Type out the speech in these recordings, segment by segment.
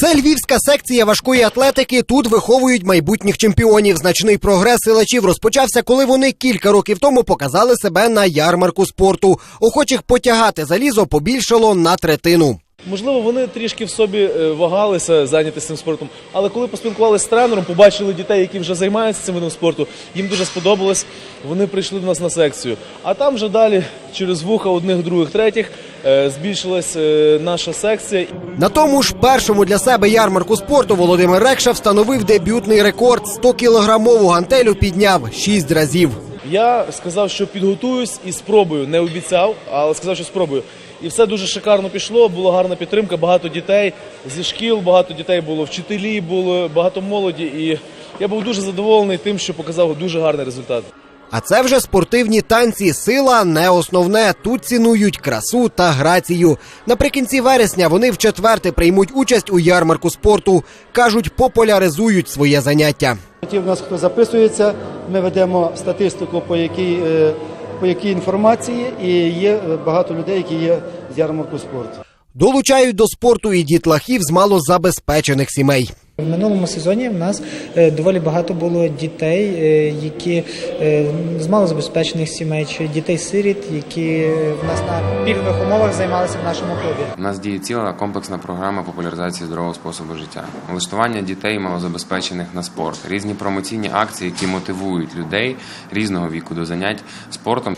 Це львівська секція важкої атлетики. Тут виховують майбутніх чемпіонів. Значний прогрес силачів розпочався, коли вони кілька років тому показали себе на ярмарку спорту. Охочих потягати залізо побільшало на третину. Можливо, вони трішки в собі е, вагалися зайнятися цим спортом, але коли поспілкувалися з тренером, побачили дітей, які вже займаються цим видом спорту, їм дуже сподобалось. Вони прийшли до нас на секцію. А там вже далі, через вуха одних, других, третіх, збільшилась е, наша секція. На тому ж першому для себе ярмарку спорту Володимир Рекша встановив дебютний рекорд 100-кілограмову гантелю підняв шість разів. Я сказав, що підготуюсь і спробую. Не обіцяв, але сказав, що спробую. І все дуже шикарно пішло. Була гарна підтримка, багато дітей зі шкіл, багато дітей було, вчителі було, багато молоді. І я був дуже задоволений тим, що показав дуже гарний результат. А це вже спортивні танці. Сила не основне. Тут цінують красу та грацію. Наприкінці вересня вони вчетверте приймуть участь у ярмарку спорту. кажуть, популяризують своє заняття. Ті в нас, хто записується, ми ведемо статистику, по якій, е, по якій інформації, і є е, багато людей, які є з ярмарку спорту. Долучають до спорту і дітлахів з малозабезпечених сімей. В минулому сезоні в нас е, доволі багато було дітей, е, які е, з малозабезпечених сімей чи дітей-сиріт, які в нас на пільгових умовах займалися в нашому клубі. У нас діє ціла комплексна програма популяризації здорового способу життя, влаштування дітей малозабезпечених на спорт, різні промоційні акції, які мотивують людей різного віку до занять спортом.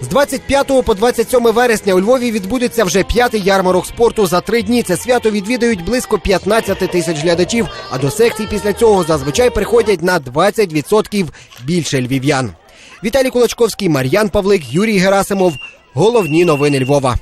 З 25 по 27 вересня у Львові відбудеться вже п'ятий ярмарок спорту. За три дні це свято відвідають близько 15 тисяч глядачів. А до секцій після цього зазвичай приходять на 20% більше львів'ян. Віталій Кулачковський, Мар'ян Павлик, Юрій Герасимов. Головні новини Львова.